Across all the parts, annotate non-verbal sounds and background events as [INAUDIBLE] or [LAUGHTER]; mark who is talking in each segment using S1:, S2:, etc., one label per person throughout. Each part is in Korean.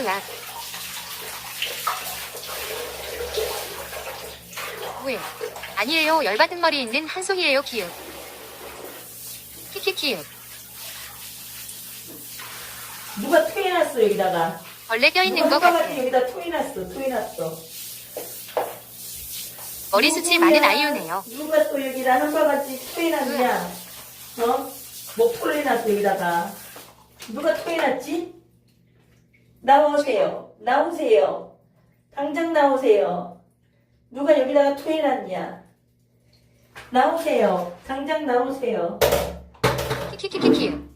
S1: 뭐야? 뭐야? 아니에요. 열받은 머리 있는 한송이에요. 기억. 키키키역.
S2: 누가 토해놨어 여기다가
S1: 벌레 껴있는 것
S2: 누가
S1: 같아.
S2: 여기다 토해놨어 토해놨어
S1: 머리 숱이
S2: 누구야?
S1: 많은 아이유네요.
S2: 누가 또 여기다 한 바가지 토해놨냐 어? 뭐 토해놨어 여기다가 누가 토해놨지? 나오세요 나오세요 당장 나오세요 누가 여기다가 토해놨냐 나오세요 당장 나오세요
S1: 키키키키키역.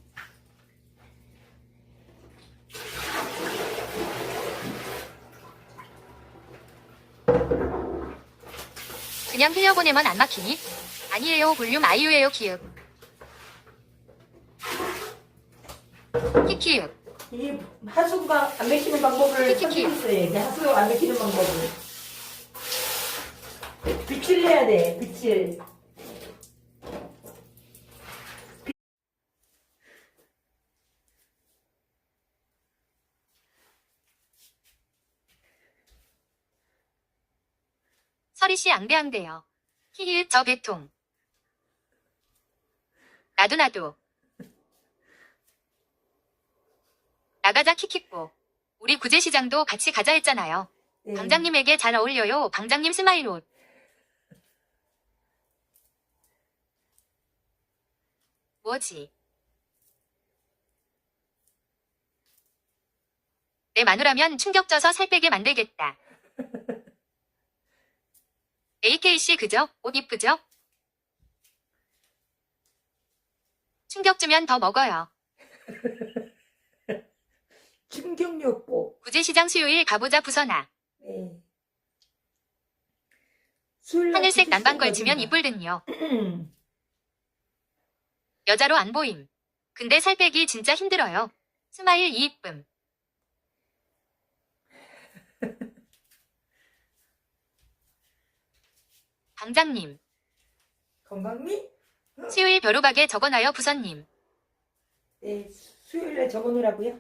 S1: 그냥 흘려보내면 안 막히니? 아니에요. 볼륨 아이유예요. 기역. 키키역.
S2: 이 하수구가 안 맥히는 방법을
S1: 키키키.
S2: 이게 하수구가 안 맥히는 방법을. 빛을 내야 돼, 빛을.
S1: 서리씨 앙대앙대요. 히읗 저 배통. 나도 나도. 나가자 키키꼬. 우리 구제시장도 같이 가자 했잖아요.
S2: 네.
S1: 방장님에게 잘 어울려요. 방장님 스마일 옷. 뭐지? 내 마누라면 충격 져서 살 빼게 만들겠다. [LAUGHS] AKC 그죠? 옷 이쁘죠? 충격 주면 더 먹어요. [LAUGHS]
S2: 충격요법.
S1: 구제시장 수요일 가보자 부서나.
S2: 네.
S1: 하늘색 난방 걸치면. 이쁠 듯요. 여자로 안 보임. 근데 살 빼기 진짜 힘들어요. 스마일 이이쁨. [LAUGHS] 방장님,
S2: 건강미?
S1: 수요일 벼루박에 적어놔요 부서님.
S2: 네, 수요일에 적어놓으라고요?